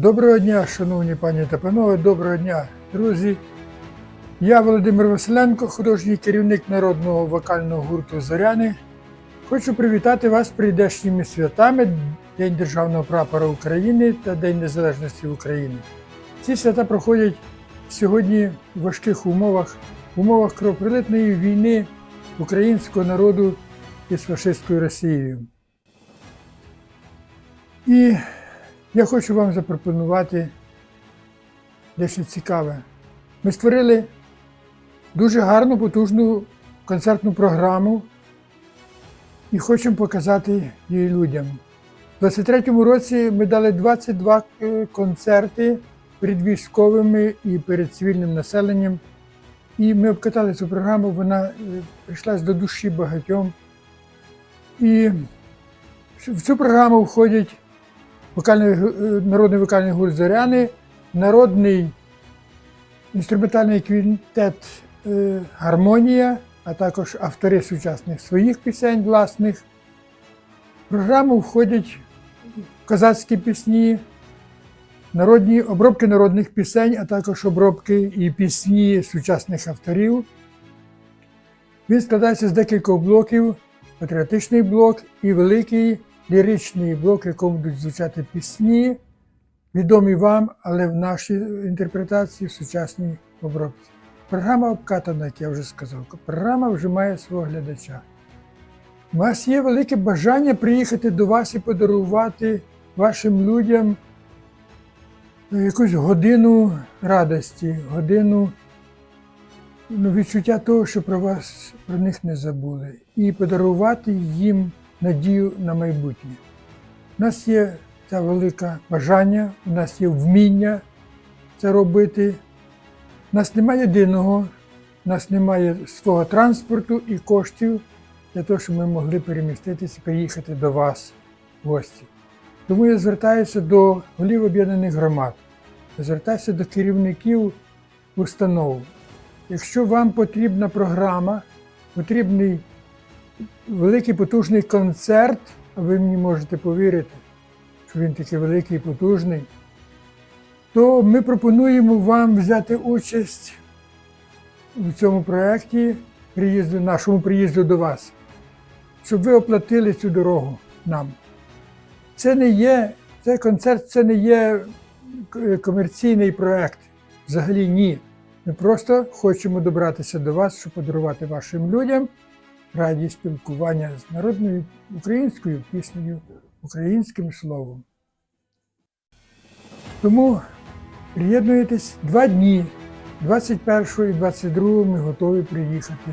Доброго дня, шановні пані та панове, доброго дня, друзі. Я Володимир Василенко, художній керівник народного вокального гурту Зоряни. Хочу привітати вас прийдешніми святами День Державного прапора України та День Незалежності України. Ці свята проходять сьогодні в важких умовах, в умовах кровопролитної війни українського народу із фашистською Росією. І я хочу вам запропонувати дещо цікаве. Ми створили дуже гарну, потужну концертну програму і хочемо показати її людям. У 23-му році ми дали 22 е, концерти перед військовими і перед цивільним населенням. І ми обкатали цю програму, вона е, прийшлась до душі багатьом. І в цю програму входять вокальний, е, народний вокальний гурт Зоряни, народний інструментальний квінтет е, Гармонія, а також автори сучасних своїх пісень власних. В програму входять козацькі пісні, народні обробки народних пісень, а також обробки і пісні сучасних авторів. Він складається з декількох блоків: патріотичний блок і великий ліричний блок, в якому будуть звучати пісні, відомі вам, але в нашій інтерпретації в сучасній обробці. Програма обкатана, як я вже сказав. Програма вже має свого глядача. У вас є велике бажання приїхати до вас і подарувати вашим людям якусь годину радості, годину ну, відчуття того, що про вас про них не забули, і подарувати їм надію на майбутнє. У нас є це велике бажання, у нас є вміння це робити. У нас немає єдиного, у нас немає свого транспорту і коштів для того, щоб ми могли переміститися, приїхати до вас в гості. Тому я звертаюся до голів об'єднаних громад, я звертаюся до керівників установ. Якщо вам потрібна програма, потрібний великий потужний концерт, а ви мені можете повірити, що він такий великий і потужний, то ми пропонуємо вам взяти участь у цьому проєкті приїзду, нашому приїзду до вас, щоб ви оплатили цю дорогу нам. Це не є, цей концерт це не є комерційний проєкт. Взагалі ні. Ми просто хочемо добратися до вас, щоб подарувати вашим людям радість спілкування з народною українською піснею, українським словом. Тому приєднуйтесь два дні, 21 і 22 ми готові приїхати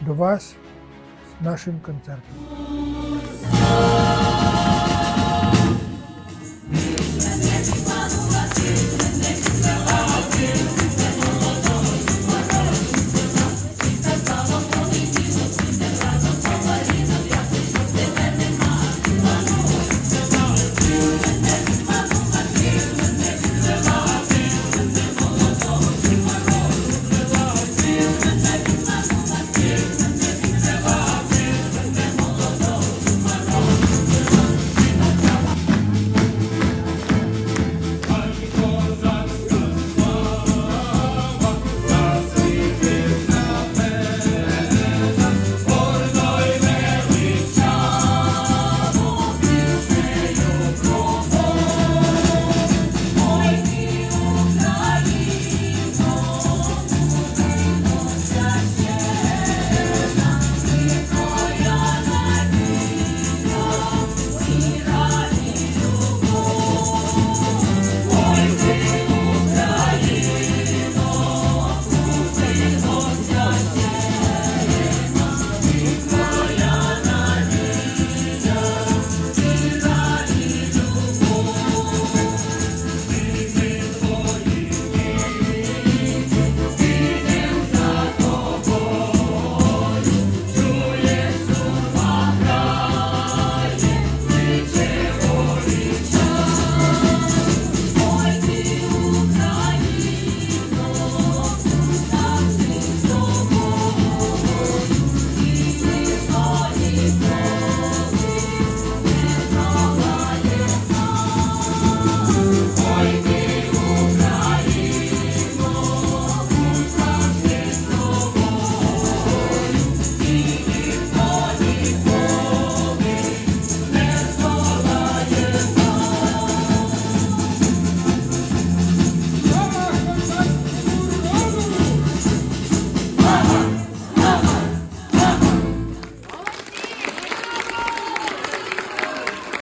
до вас з нашим концертом.